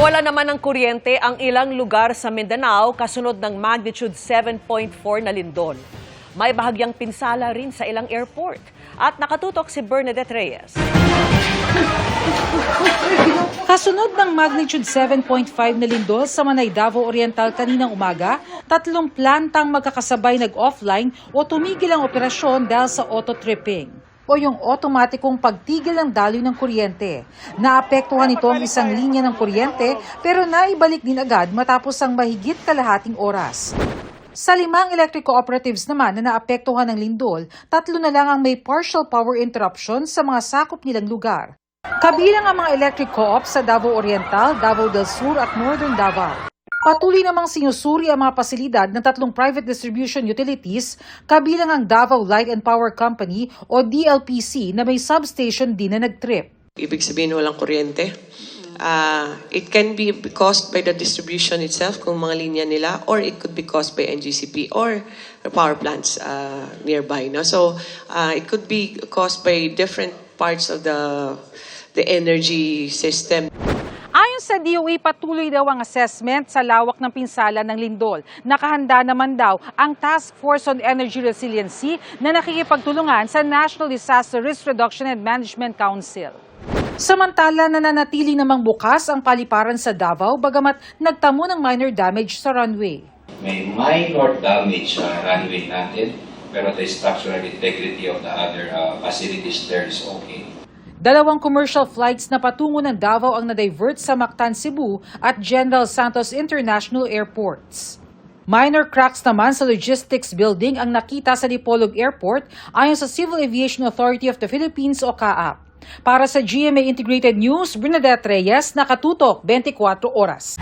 Nawala naman ng kuryente ang ilang lugar sa Mindanao kasunod ng magnitude 7.4 na lindol. May bahagyang pinsala rin sa ilang airport. At nakatutok si Bernadette Reyes. Kasunod ng magnitude 7.5 na lindol sa Manay Davao Oriental kaninang umaga, tatlong plantang magkakasabay nag-offline o tumigil ang operasyon dahil sa auto-tripping o yung otomatikong pagtigil ng daloy ng kuryente. Naapektuhan nito ang isang linya ng kuryente pero naibalik din agad matapos ang mahigit kalahating oras. Sa limang electric cooperatives naman na naapektuhan ng lindol, tatlo na lang ang may partial power interruption sa mga sakop nilang lugar. Kabilang ang mga electric co-ops sa Davao Oriental, Davao del Sur at Northern Davao. Patuloy namang sinusuri ang mga pasilidad ng tatlong private distribution utilities, kabilang ang Davao Light and Power Company o DLPC na may substation din na nag-trip. Ibig sabihin walang kuryente. Uh, it can be caused by the distribution itself kung mga linya nila or it could be caused by NGCP or power plants uh, nearby. No? So uh, it could be caused by different parts of the the energy system. Sa DOE, patuloy daw ang assessment sa lawak ng pinsala ng lindol. Nakahanda naman daw ang Task Force on Energy Resiliency na nakikipagtulungan sa National Disaster Risk Reduction and Management Council. Samantala, nananatili namang bukas ang paliparan sa Davao bagamat nagtamo ng minor damage sa runway. may minor damage sa runway natin, pero the structural integrity of the other uh, facilities there is okay. Dalawang commercial flights na patungo ng Davao ang na-divert sa Mactan, Cebu at General Santos International Airports. Minor cracks naman sa logistics building ang nakita sa Dipolog Airport ayon sa Civil Aviation Authority of the Philippines o CAAP. Para sa GMA Integrated News, Bernadette Reyes, nakatutok 24 oras.